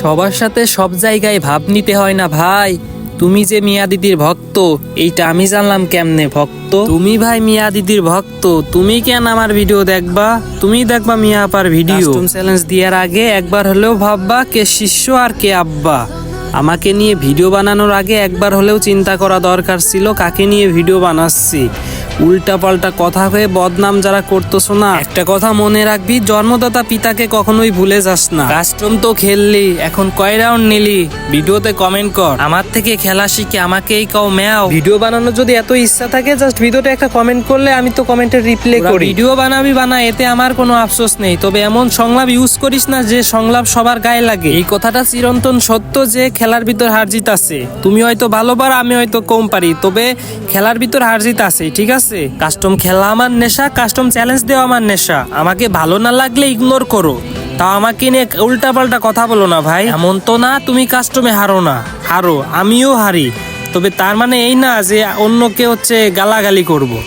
সবার সাথে সব জায়গায় ভাব নিতে হয় না ভাই। তুমি যে মিয়া দিদির ভক্ত, এইটা আমি জানলাম কেমনে ভক্ত? তুমি ভাই মিয়া দিদির ভক্ত, তুমি কেন আমার ভিডিও দেখবা? তুমি দেখবা মিয়া আপার ভিডিও। চ্যালেঞ্জ দেওয়ার আগে একবার হলেও ভাববা কে শিষ্য আর কে আব্বা। আমাকে নিয়ে ভিডিও বানানোর আগে একবার হলেও চিন্তা করা দরকার ছিল কাকে নিয়ে ভিডিও বানাচ্ছি। উল্টা পাল্টা কথা হয়ে বদনাম যারা করতেছো না। একটা কথা মনে রাখবি জন্মদাতা পিতাকে কখনোই ভুলে যাস না। কাস্টম তো খেললি এখন কয় রাউন্ড নিলি? ভিডিওতে কমেন্ট কর। আমার থেকে খেলা শিখে আমাকেই কও ম্যাও। ভিডিও বানানোর যদি এত ইচ্ছা থাকে জাস্ট ভিডিওতে একটা কমেন্ট করলে আমি তো কমেন্টের রিপ্লে করি। ভিডিও বানাবি বানা এতে আমার কোনো আফসোস নেই। তবে এমন সংলাপ ইউজ করিস না যে সংলাপ সবার গায়ে লাগে। এই কথাটা চিরন্তন সত্য যে খেলার ভিতর হার জিত আছে। তুমি হয়তো ভালো পারো আমি হয়তো কম পারি। তবে খেলার ভিতর হার জিত আছে ঠিক আছে? কাস্টম খেলা আমার নেশা কাস্টম চ্যালেঞ্জ দেওয়া আমার নেশা। আমাকে ভালো না লাগলে ইগনোর করো। তাও আমাকে নিয়ে উল্টা পাল্টা কথা বলো না ভাই। এমন তো না তুমি কাস্টমে হারো না। হারো, আমিও হারি। তবে তার মানে এই না যে অন্য অন্যকে হচ্ছে গালাগালি করব।